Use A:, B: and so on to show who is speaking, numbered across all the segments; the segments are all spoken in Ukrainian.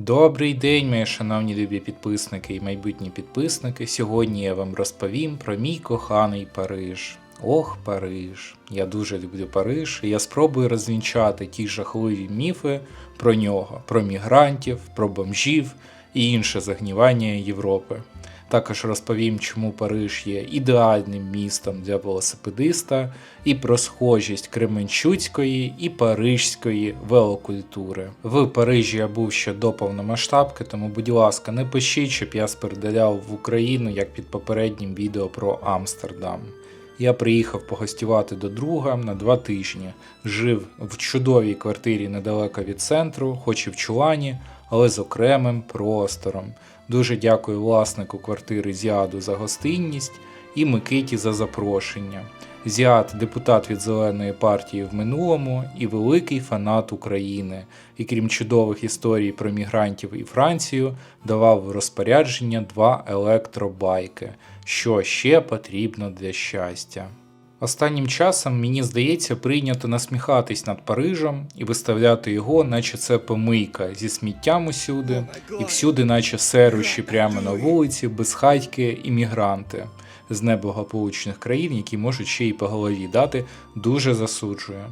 A: Добрий день, мої шановні любі підписники і майбутні підписники. Сьогодні я вам розповім про мій коханий Париж. Ох, Париж. Я дуже люблю Париж, і я спробую розвінчати ті жахливі міфи про нього, про мігрантів, про бомжів і інше загнівання Європи. Також розповім, чому Париж є ідеальним містом для велосипедиста, і про схожість Кременчуцької і парижської велокультури. В Парижі я був ще до повномасштабки, тому, будь ласка, не пишіть, щоб я спеределяв в Україну, як під попереднім відео про Амстердам. Я приїхав погостювати до друга на два тижні. Жив в чудовій квартирі недалеко від центру, хоч і в чулані, але з окремим простором. Дуже дякую власнику квартири Зіаду за гостинність і Микиті за запрошення. Зіад депутат від Зеленої партії в минулому і великий фанат України. І крім чудових історій про мігрантів і Францію, давав в розпорядження два електробайки, що ще потрібно для щастя. Останнім часом, мені здається, прийнято насміхатись над Парижем і виставляти його, наче це помийка зі сміттям усюди, і всюди, наче серущі прямо на вулиці, безхатьки іммігранти з неблагополучних країн, які можуть ще й по голові дати, дуже засуджує.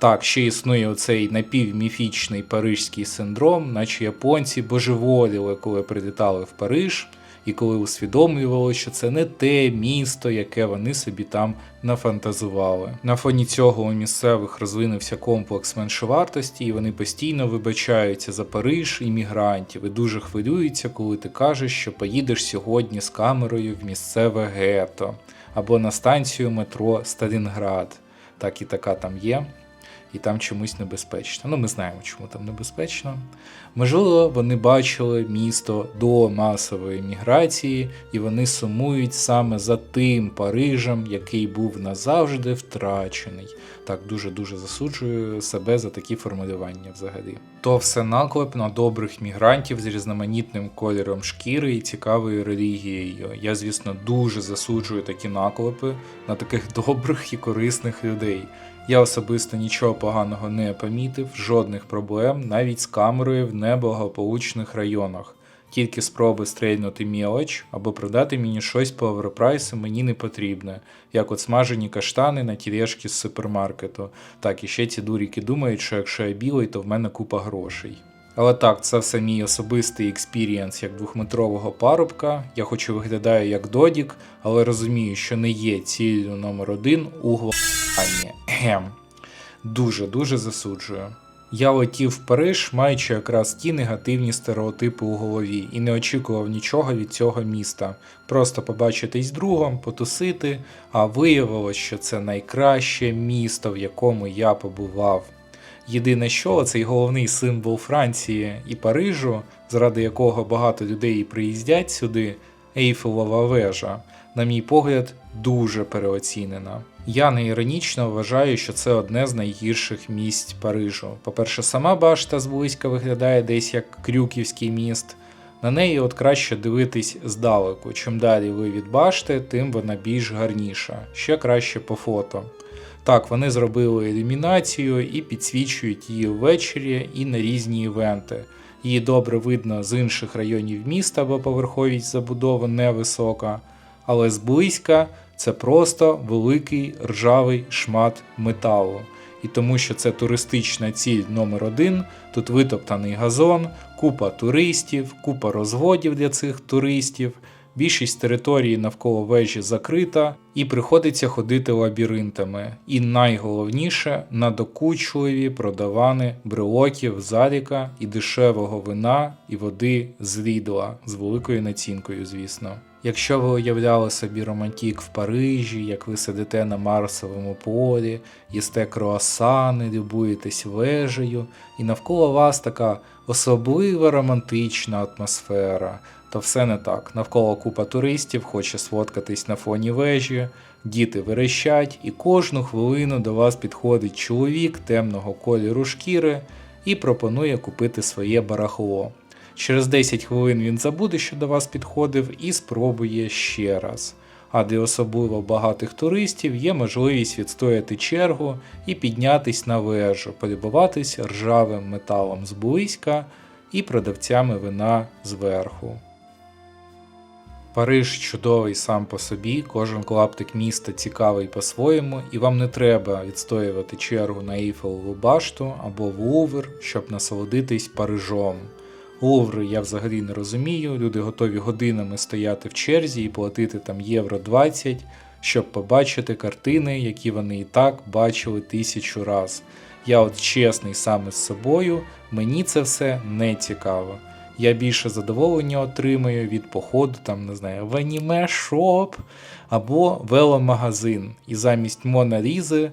A: Так, ще існує оцей напівміфічний парижський синдром, наче японці божеволіли, коли прилітали в Париж, і коли усвідомлювали, що це не те місто, яке вони собі там нафантазували. На фоні цього у місцевих розвинувся комплекс меншовартості, і вони постійно вибачаються за Париж іммігрантів і дуже хвилюються, коли ти кажеш, що поїдеш сьогодні з камерою в місцеве гетто або на станцію метро Сталінград. Так і така там є і там чомусь небезпечно. Ну, ми знаємо, чому там небезпечно. Можливо, вони бачили місто до масової міграції, і вони сумують саме за тим Парижем, який був назавжди втрачений. Так дуже-дуже засуджую себе за такі формулювання взагалі. То все наклеп на добрих мігрантів з різноманітним кольором шкіри і цікавою релігією. Я, звісно, дуже засуджую такі наклепи на таких добрих і корисних людей. Я особисто нічого поганого не помітив, жодних проблем навіть з камерою в неблагополучних районах. Тільки спроби стрельнути мілоч або продати мені щось по оверпрайсу мені не потрібне, як от смажені каштани на тілешки з супермаркету. Так і ще ці дуріки думають, що якщо я білий, то в мене купа грошей. Але так, це все мій особистий експірієнс як двохметрового парубка. Я хоч і виглядаю як додік, але розумію, що не є ціллю номер один у глобальні. Ем. Дуже-дуже засуджую. Я летів в Париж, маючи якраз ті негативні стереотипи у голові, і не очікував нічого від цього міста. Просто побачитись з другом, потусити, а виявилось, що це найкраще місто, в якому я побував. Єдине, що цей головний символ Франції і Парижу, заради якого багато людей приїздять сюди, Ейфелова вежа, на мій погляд, дуже переоцінена. Я не іронічно вважаю, що це одне з найгірших місць Парижу. По-перше, сама башта зблизька виглядає десь як Крюківський міст. На неї от краще дивитись здалеку. Чим далі ви від башти, тим вона більш гарніша, ще краще по фото. Так, вони зробили ілюмінацію і підсвічують її ввечері і на різні івенти. Її добре видно з інших районів міста, бо поверховість забудови невисока, але зблизька це просто великий ржавий шмат металу. І тому, що це туристична ціль номер один, тут витоптаний газон, купа туристів, купа розводів для цих туристів. Більшість території навколо вежі закрита, і приходиться ходити лабіринтами. І найголовніше надокучливі продавани брелоків заліка і дешевого вина і води з Лідла з великою націнкою, звісно. Якщо ви уявляли собі романтік в Парижі, як ви сидите на Марсовому полі, їсте круасани, любуєтесь вежею, і навколо вас така особлива романтична атмосфера, то все не так. Навколо купа туристів хоче сфоткатись на фоні вежі, діти верещать, і кожну хвилину до вас підходить чоловік темного кольору шкіри і пропонує купити своє барахло. Через 10 хвилин він забуде, що до вас підходив, і спробує ще раз. А для особливо багатих туристів є можливість відстояти чергу і піднятись на вежу, полюбуватись ржавим металом зблизька і продавцями вина зверху. Париж чудовий сам по собі, кожен клаптик міста цікавий по-своєму, і вам не треба відстоювати чергу на Ейфелеву башту або в Лувр, щоб насолодитись Парижом. Лувр я взагалі не розумію, люди готові годинами стояти в черзі і платити там євро 20, щоб побачити картини, які вони і так бачили тисячу раз. Я от чесний саме з собою, мені це все не цікаво. Я більше задоволення отримую від походу, там, не знаю, в аніме шоп або веломагазин. І замість Монарізи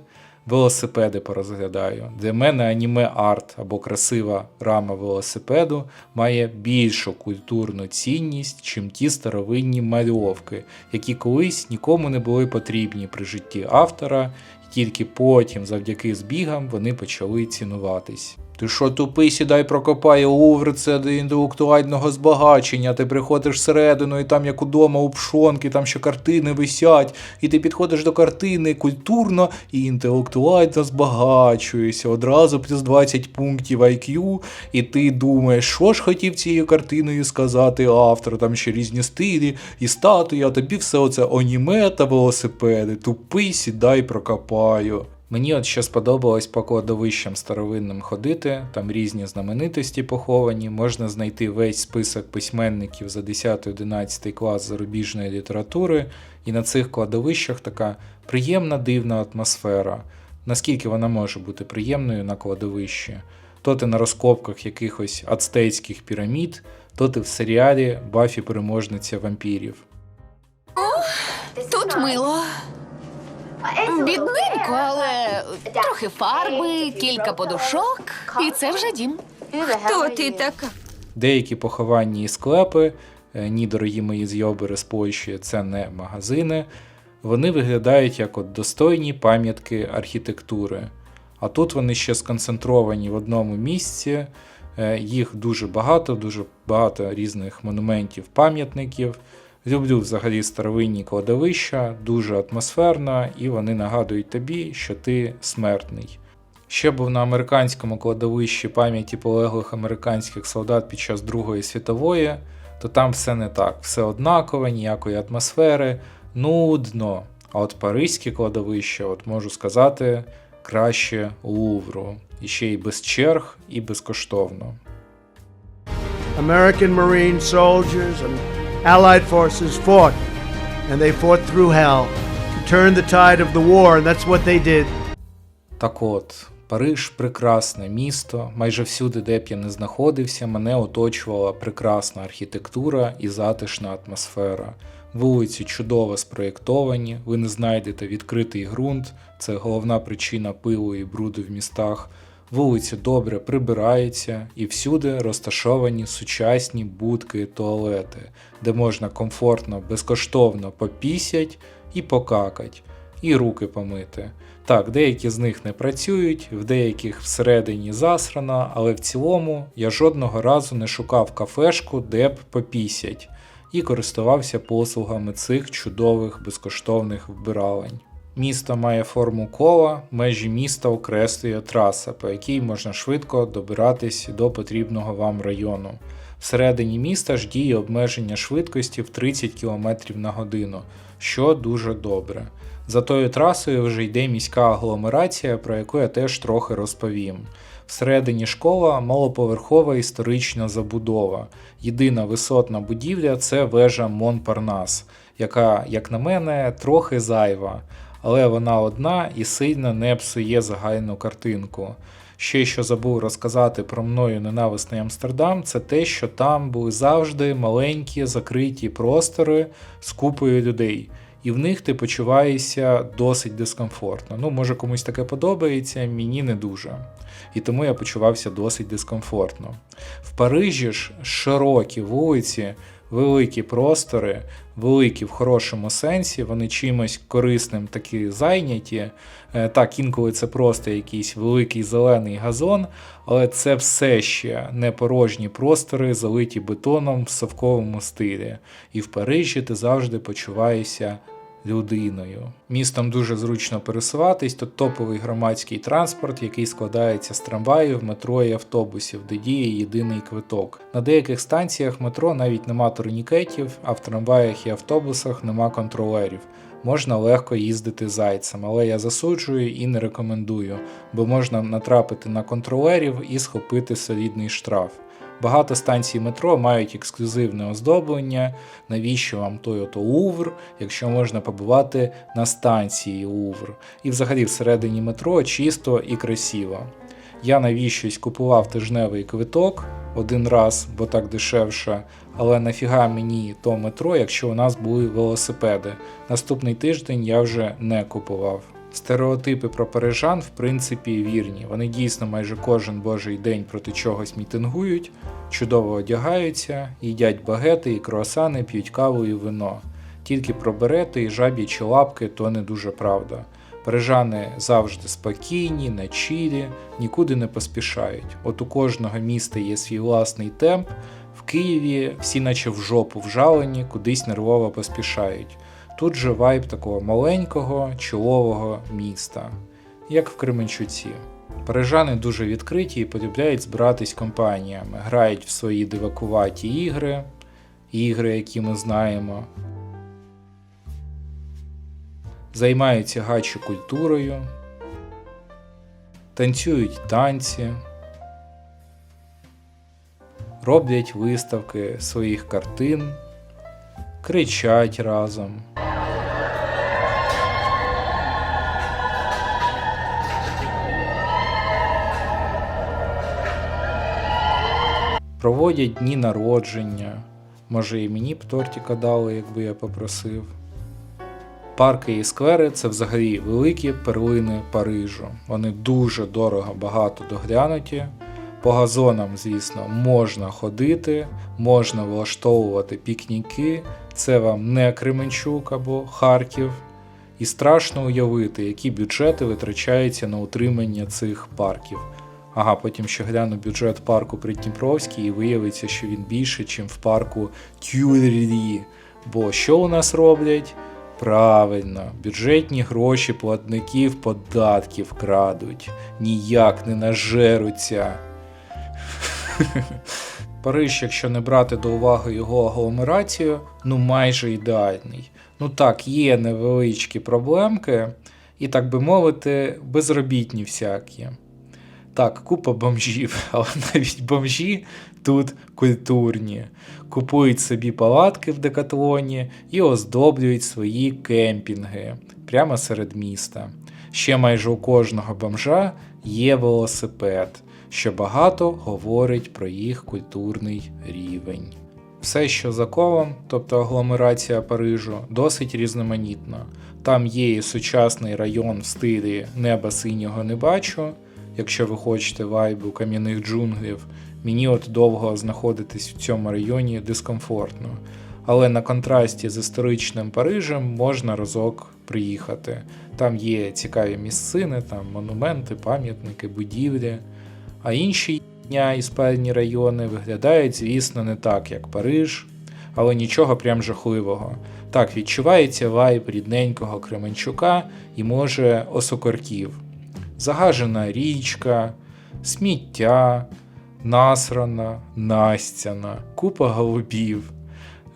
A: велосипеди порозглядаю. Для мене аніме арт або красива рама велосипеду має більшу культурну цінність, чим ті старовинні мальовки, які колись нікому не були потрібні при житті автора, і тільки потім, завдяки збігам, вони почали цінуватись. Ти що тупий, сідай прокопай Лувр, це до інтелектуального збагачення. Ти приходиш всередину, і там, як удома, у пшонки, там ще картини висять, і ти підходиш до картини культурно і інтелектуально збагачуєшся. Одразу плюс 20 пунктів IQ, і ти думаєш, що ж хотів цією картиною сказати автор, там ще різні стилі і статуї, а тобі все оце аніме та велосипеди. Тупий, сідай прокопаю. Мені от ще сподобалось по кладовищам старовинним ходити, там різні знаменитості поховані, можна знайти весь список письменників за 10-11 клас зарубіжної літератури, і на цих кладовищах така приємна дивна атмосфера. Наскільки вона може бути приємною на кладовищі? То ти на розкопках якихось ацтецьких пірамід, то ти в серіалі Бафі переможниця вампірів.
B: Тут мило. Бідненько, але трохи фарби, кілька подушок, і це вже дім.
C: Хто ти така?
A: Деякі похованні і склепи, е, ні, дорогі мої зйобери з Польщі, це не магазини. Вони виглядають як от достойні пам'ятки архітектури. А тут вони ще сконцентровані в одному місці. е, Їх дуже багато, дуже багато різних монументів, пам'ятників. Люблю взагалі старовинні кладовища, дуже атмосферно, і вони нагадують тобі, що ти смертний. Ще був на американському кладовищі пам'яті полеглих американських солдат під час Другої світової, то там все не так, все однакове, ніякої атмосфери, нудно. А от паризьке кладовище, от можу сказати, краще Лувру. І ще й без черг, і безкоштовно.
D: American Marine soldiers and Allied forces fought, and they fought through hell to turn the tide of the war, and that's what they did.
A: Так от, Париж прекрасне місто. Майже всюди, де б я не знаходився, мене оточувала прекрасна архітектура і затишна атмосфера. Вулиці чудово спроєктовані, ви не знайдете відкритий ґрунт, це головна причина пилу і бруду в містах. Вулиці добре прибираються і всюди розташовані сучасні будки і туалети, де можна комфортно, безкоштовно попісять і покакать, і руки помити. Так, деякі з них не працюють, в деяких всередині засрано, але в цілому я жодного разу не шукав кафешку, де б попісять, і користувався послугами цих чудових безкоштовних вбиралень. Місто має форму кола, межі міста окреслює траса, по якій можна швидко добиратись до потрібного вам району. Всередині міста ж діє обмеження швидкості в 30 км на годину, що дуже добре. За тою трасою вже йде міська агломерація, про яку я теж трохи розповім. Всередині школа малоповерхова історична забудова. Єдина висотна будівля це вежа Монпарнас, яка, як на мене, трохи зайва, але вона одна і сильно не псує загальну картинку. Ще що забув розказати про мною ненависний Амстердам, це те, що там були завжди маленькі закриті простори з купою людей, і в них ти почуваєшся досить дискомфортно. Ну, може комусь таке подобається, мені не дуже. І тому я почувався досить дискомфортно. В Парижі ж широкі вулиці, великі простори, великі в хорошому сенсі, вони чимось корисним таки зайняті. Е, Так, інколи це просто якийсь великий зелений газон, але це все ще не порожні простори, залиті бетоном в совковому стилі. І в Парижі ти завжди почуваєшся людиною. Містом дуже зручно пересуватись, тут топовий громадський транспорт, який складається з трамваїв, метро і автобусів, де діє єдиний квиток. На деяких станціях метро навіть нема турнікетів, а в трамваях і автобусах нема контролерів. Можна легко їздити зайцем, але я засуджую і не рекомендую, бо можна натрапити на контролерів і схопити солідний штраф. Багато станцій метро мають ексклюзивне оздоблення. Навіщо вам той ото Лувр, якщо можна побувати на станції Лувр? І взагалі всередині метро чисто і красиво. Я навіщось купував тижневий квиток один раз, бо так дешевше, але нафіга мені то метро, якщо у нас були велосипеди. Наступний тиждень я вже не купував. Стереотипи про парижан, в принципі, вірні. Вони дійсно майже кожен божий день проти чогось мітингують, чудово одягаються, їдять багети і круасани, п'ють каву і вино. Тільки про берети і жаб'ячі лапки то не дуже правда. Парижани завжди спокійні, на чілі, нікуди не поспішають. От у кожного міста є свій власний темп. В Києві всі, наче в жопу вжалені, кудись нервово поспішають. Тут же вайб такого маленького, чолового міста, як в Кременчуці. Парижани дуже відкриті і полюбляють збиратись компаніями, грають в свої дивакуваті ігри, ігри, які ми знаємо, займаються гачу культурою, танцюють танці, роблять виставки своїх картин, кричать разом. Проводять дні народження. Може, і мені б тортика дали, якби я попросив. Парки і сквери це взагалі великі перлини Парижу. Вони дуже дорого багато доглянуті. По газонам, звісно, можна ходити, можна влаштовувати пікніки. Це вам не Кременчук або Харків. І страшно уявити, які бюджети витрачаються на утримання цих парків. Ага, потім ще гляну бюджет парку Придніпровський і виявиться, що він більше, ніж в парку Тюррі. Бо що у нас роблять? Правильно, бюджетні гроші платників податків крадуть, ніяк не нажеруться. Париж, якщо не брати до уваги його агломерацію, ну майже ідеальний. Ну так, є невеличкі проблемки, і, так би мовити, безробітні всякі. Так, купа бомжів, але навіть бомжі тут культурні. Купують собі палатки в декатлоні і оздоблюють свої кемпінги прямо серед міста. Ще майже у кожного бомжа є велосипед, що багато говорить про їх культурний рівень. Все, що за колом, тобто агломерація Парижу, досить різноманітно. Там є і сучасний район в стилі неба синього не бачу. Якщо ви хочете вайбу кам'яних джунглів, мені от довго знаходитись в цьому районі дискомфортно. Але на контрасті з історичним Парижем можна разок приїхати. Там є цікаві місцини, там монументи, пам'ятники, будівлі. А інші дня і спальні райони виглядають, звісно, не так, як Париж, але нічого прям жахливого. Так, відчувається вайб рідненького Кременчука і може осокорків. Загажена річка, сміття, насрана, настяна, купа голубів.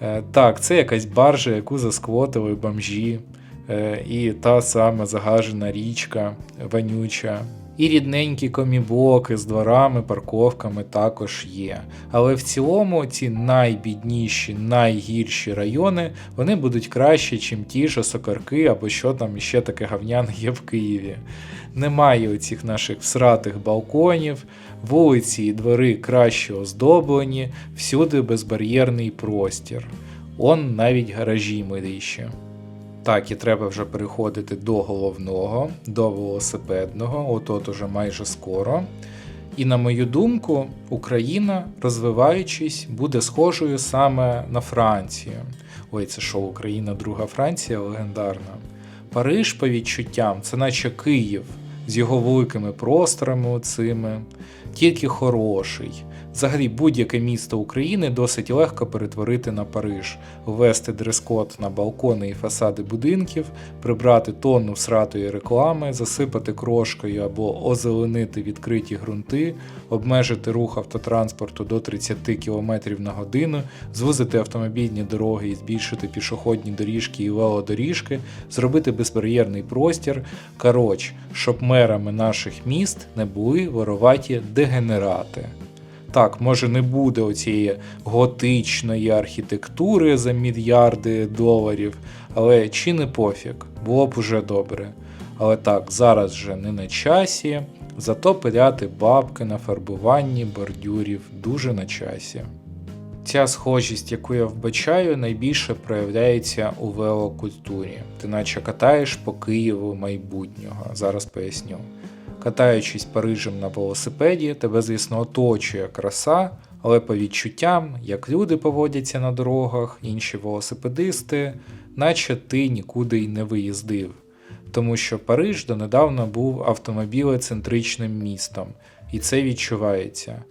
A: Е, Так, це якась баржа, яку засквотили бомжі, е, і та сама загажена річка вонюча. І рідненькі коміблоки з дворами, парковками також є. Але в цілому ці найбідніші, найгірші райони вони будуть краще, чим ті ж сокарки або що там іще таке гавняне є в Києві. Немає оцих наших всратих балконів, вулиці і двори краще оздоблені, всюди безбар'єрний простір. Он навіть гаражі миліші. Так, і треба вже переходити до головного, до велосипедного, от-от уже майже скоро. І на мою думку, Україна, розвиваючись, буде схожою саме на Францію. Ой, це що, Україна, друга Франція легендарна. Париж, по відчуттям, це наче Київ з його великими просторами оцими, тільки хороший, Взагалі, будь-яке місто України досить легко перетворити на Париж, ввести дрес-код на балкони і фасади будинків, прибрати тонну всратої реклами, засипати крошкою або озеленити відкриті ґрунти, обмежити рух автотранспорту до 30 км на годину, звузити автомобільні дороги і збільшити пішохідні доріжки і велодоріжки, зробити безбар'єрний простір. Коротше, щоб мерами наших міст не були вороваті дегенерати. Так, може не буде оцієї готичної архітектури за мільярди доларів, але чи не пофіг, було б уже добре. Але так, зараз вже не на часі, зато пиляти бабки на фарбуванні бордюрів дуже на часі. Ця схожість, яку я вбачаю, найбільше проявляється у велокультурі. Ти наче катаєш по Києву майбутнього. Зараз поясню. Катаючись Парижем на велосипеді, тебе, звісно, оточує краса, але по відчуттям, як люди поводяться на дорогах, інші велосипедисти, наче ти нікуди й не виїздив. Тому що Париж донедавна був автомобілецентричним містом, і це відчувається.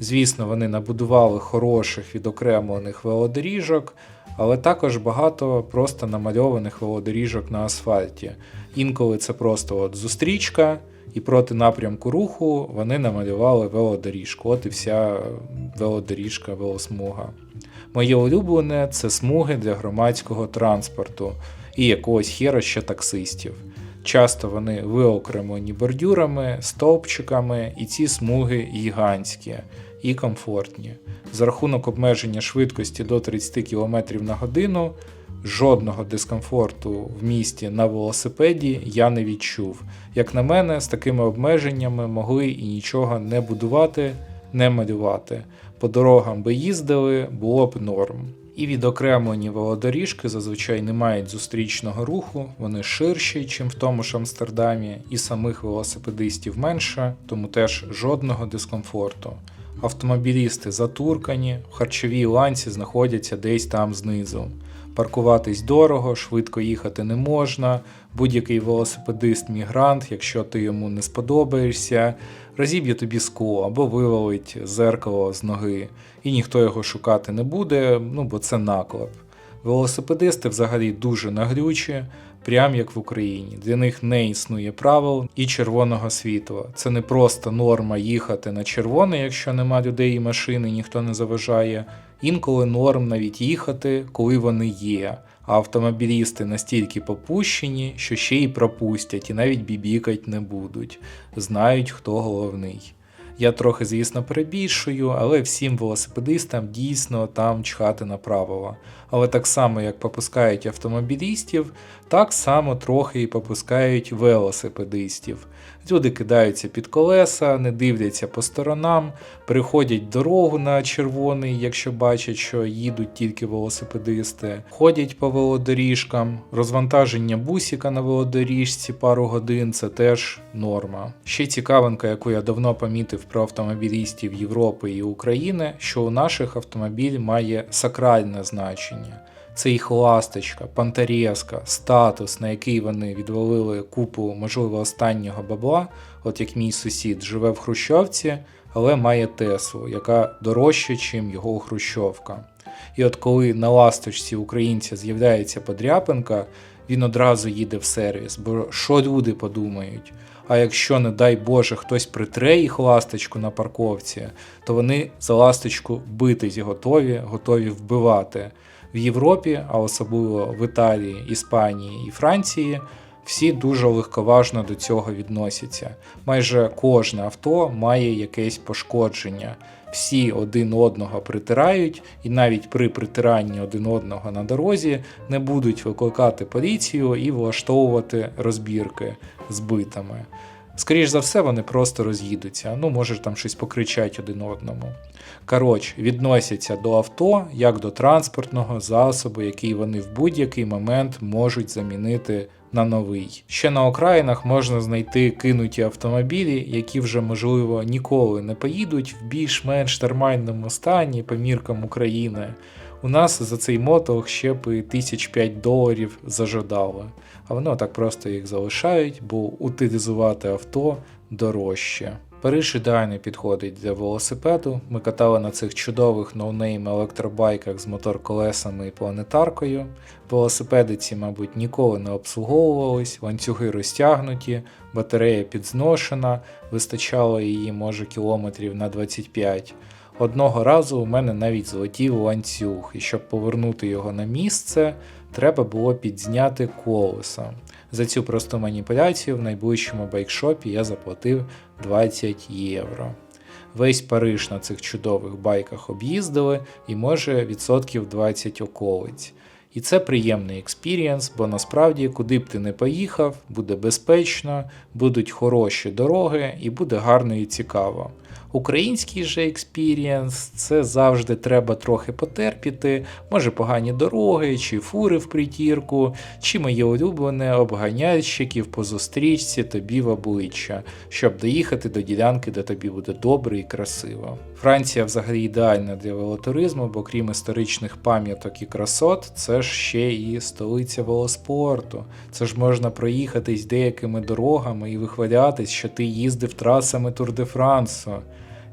A: Звісно, вони набудували хороших відокремлених велодоріжок, але також багато просто намальованих велодоріжок на асфальті. Інколи це просто от зустрічка, і проти напрямку руху вони намалювали велодоріжку. От і вся велодоріжка, велосмуга. Моє улюблене це смуги для громадського транспорту і якогось хера ще таксистів. Часто вони виокремлені бордюрами, стовпчиками, і ці смуги гігантські і комфортні. За рахунок обмеження швидкості до 30 км на годину жодного дискомфорту в місті на велосипеді я не відчув. Як на мене, з такими обмеженнями могли і нічого не будувати, не малювати. По дорогам би їздили, було б норм. І відокремлені велодоріжки зазвичай не мають зустрічного руху, вони ширші, чим в тому ж Амстердамі, і самих велосипедистів менше, тому теж жодного дискомфорту. Автомобілісти затуркані, в харчовій ланці знаходяться десь там знизу. Паркуватись дорого, швидко їхати не можна. Будь-який велосипедист-мігрант, якщо ти йому не сподобаєшся, розіб'є тобі скло або вивалить зеркало з ноги, і ніхто його шукати не буде, ну бо це наклеп. Велосипедисти взагалі дуже нагрючі, прям як в Україні. Для них не існує правил і червоного світла. Це не просто норма їхати на червоне, якщо нема людей і машини, ніхто не заважає. Інколи норм навіть їхати, коли вони є. А автомобілісти настільки попущені, що ще й пропустять і навіть бібікать не будуть. Знають, хто головний. Я трохи, звісно, перебільшую, але всім велосипедистам дійсно там чхати на правила. Але так само, як попускають автомобілістів, так само трохи і попускають велосипедистів. Люди кидаються під колеса, не дивляться по сторонам, переходять дорогу на червоний, якщо бачать, що їдуть тільки велосипедисти, ходять по велодоріжкам, розвантаження бусіка на велодоріжці пару годин це теж норма. Ще цікавинка, яку я давно помітив про автомобілістів Європи і України, що у наших автомобіль має сакральне значення. Це їх ласточка, пантарєска, статус, на який вони відвалили купу, можливо, останнього бабла, от як мій сусід живе в Хрущовці, але має Теслу, яка дорожча, ніж його Хрущовка. І от коли на ласточці українця з'являється подряпинка, він одразу їде в сервіс, бо що люди подумають? А якщо, не дай Боже, хтось притре їх ласточку на парковці, то вони за ласточку битись готові, готові вбивати. В Європі, а особливо в Італії, Іспанії і Франції, всі дуже легковажно до цього відносяться. Майже кожне авто має якесь пошкодження. Всі один одного притирають, і навіть при притиранні один одного на дорозі не будуть викликати поліцію і влаштовувати розбірки з битами. Скоріш за все, вони просто роз'їдуться, ну, може там щось покричать один одному. Коротше, відносяться до авто як до транспортного засобу, який вони в будь-який момент можуть замінити на новий. Ще на окраїнах можна знайти кинуті автомобілі, які вже, можливо, ніколи не поїдуть в більш-менш нормальному стані по міркам України. У нас за цей мотох ще би тисяч п'ять доларів зажадали, а вони так просто їх залишають, бо утилізувати авто дорожче. Париж ідеально підходить для велосипеду. Ми катали на цих чудових ноунейм електробайках з мотор-колесами і планетаркою. Велосипеди ці, мабуть, ніколи не обслуговувались, ланцюги розтягнуті, батарея підзношена, вистачало її може кілометрів на 25. Одного разу у мене навіть злетів ланцюг, і щоб повернути його на місце, треба було підзняти колесо. За цю просту маніпуляцію в найближчому байкшопі я заплатив 20 євро. Весь Париж на цих чудових байках об'їздили і може відсотків 20 околиць. І це приємний експірієнс, бо насправді, куди б ти не поїхав, буде безпечно, будуть хороші дороги і буде гарно і цікаво. Український же експірієнс це завжди треба трохи потерпіти, може погані дороги, чи фури в притірку, чи моє улюблене обганяльщиків по зустрічці тобі в обличчя, щоб доїхати до ділянки, де тобі буде добре і красиво. Франція взагалі ідеальна для велотуризму, бо крім історичних пам'яток і красот, це ж ще і столиця велоспорту. Це ж можна проїхатись деякими дорогами і вихвалятись, що ти їздив трасами Тур де Франсу.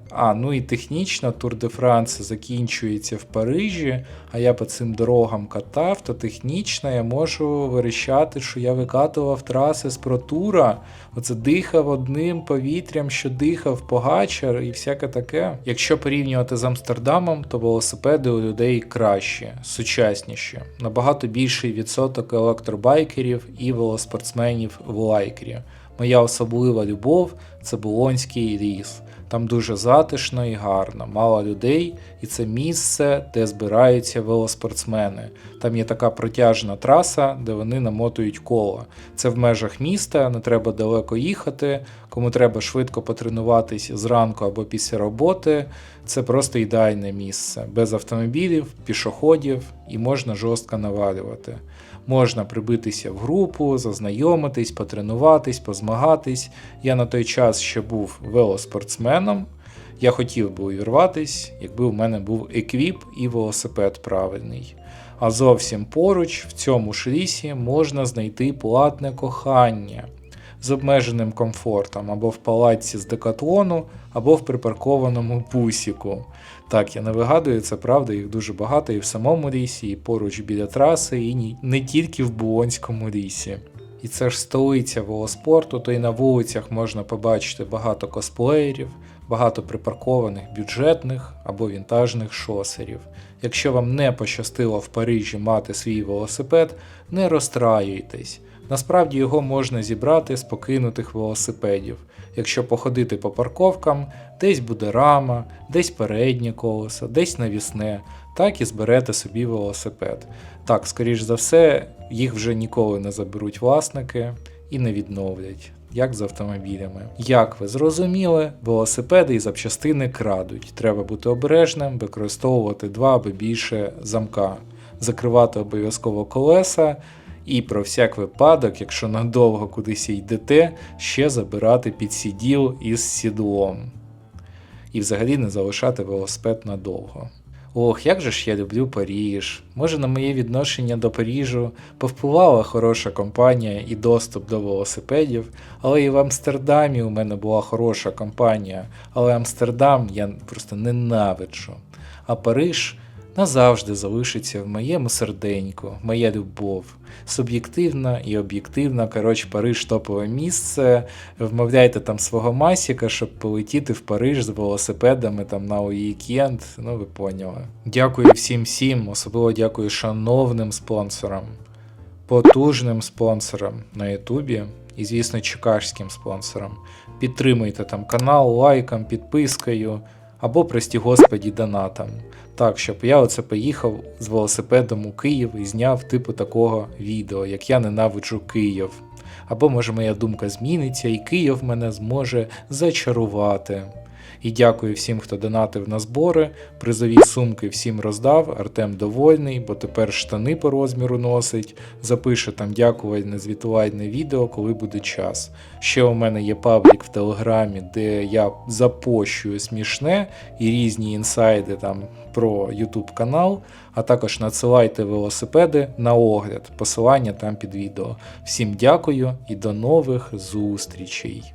A: А, ну і технічно Тур де Франс закінчується в Парижі, а я по цим дорогам катав, то технічно я можу вирішати, що я викатував траси з протура, оце дихав одним повітрям, що дихав погачар і всяке таке. Якщо порівнювати з Амстердамом, то велосипеди у людей кращі, сучасніші, набагато більший відсоток електробайкерів і велоспортсменів в лайкері. Моя особлива любов це Болонський ліс. Там дуже затишно і гарно, мало людей, і це місце, де збираються велоспортсмени. Там є така протяжна траса, де вони намотують кола. Це в межах міста, не треба далеко їхати. Кому треба швидко потренуватись зранку або після роботи. Це просто ідеальне місце, без автомобілів, пішоходів і можна жорстко навалювати. Можна прибитися в групу, зазнайомитись, потренуватись, позмагатись. Я на той час ще був велоспортсменом. Я хотів би увірватись, якби у мене був еквіп і велосипед правильний. А зовсім поруч, в цьому ж лісі, можна знайти платне кохання з обмеженим комфортом або в палаці з декатлону, або в припаркованому бусіку. Так, я не вигадую, це правда, їх дуже багато і в самому лісі, і поруч біля траси, і не тільки в Булонському лісі. І це ж столиця велоспорту, то й на вулицях можна побачити багато косплеєрів, багато припаркованих бюджетних або вінтажних шосерів. Якщо вам не пощастило в Парижі мати свій велосипед, не розстраюйтесь. Насправді його можна зібрати з покинутих велосипедів. Якщо походити по парковкам, десь буде рама, десь переднє колесо, десь навісне, так і зберете собі велосипед. Так, скоріш за все, їх вже ніколи не заберуть власники і не відновлять. Як з автомобілями. Як ви зрозуміли, велосипеди і запчастини крадуть. Треба бути обережним, використовувати два або більше замка, закривати обов'язково колеса і про всяк випадок, якщо надовго кудись йдете, ще забирати підсіділ із сідлом. І взагалі не залишати велосипед надовго. Ох, як же ж я люблю Паріж. Може на моє відношення до Парижу повпливала хороша компанія і доступ до велосипедів, але і в Амстердамі у мене була хороша компанія, але Амстердам я просто ненавиджу. А Париж назавжди залишиться в моєму серденьку, моя любов. Суб'єктивна і об'єктивна, коротше, Париж топове місце. Вмовляйте там свого масіка, щоб полетіти в Париж з велосипедами там на уікенд. Ну, ви поняли. Дякую всім всім, особливо дякую шановним спонсорам, потужним спонсорам на Ютубі і, звісно, чекашським спонсорам. Підтримуйте там канал лайком, підпискою або, прості господі, донатам. Так, щоб я оце поїхав з велосипедом у Київ і зняв типу такого відео, як я ненавиджу Київ. Або може моя думка зміниться, і Київ мене зможе зачарувати. І дякую всім, хто донатив на збори. Призові сумки всім роздав. Артем довольний, бо тепер штани по розміру носить. Запише там дякувальне звітувальне відео, коли буде час. Ще у мене є паблік в Телеграмі, де я запощую смішне і різні інсайди там про YouTube канал. А також надсилайте велосипеди на огляд. Посилання там під відео. Всім дякую і до нових зустрічей!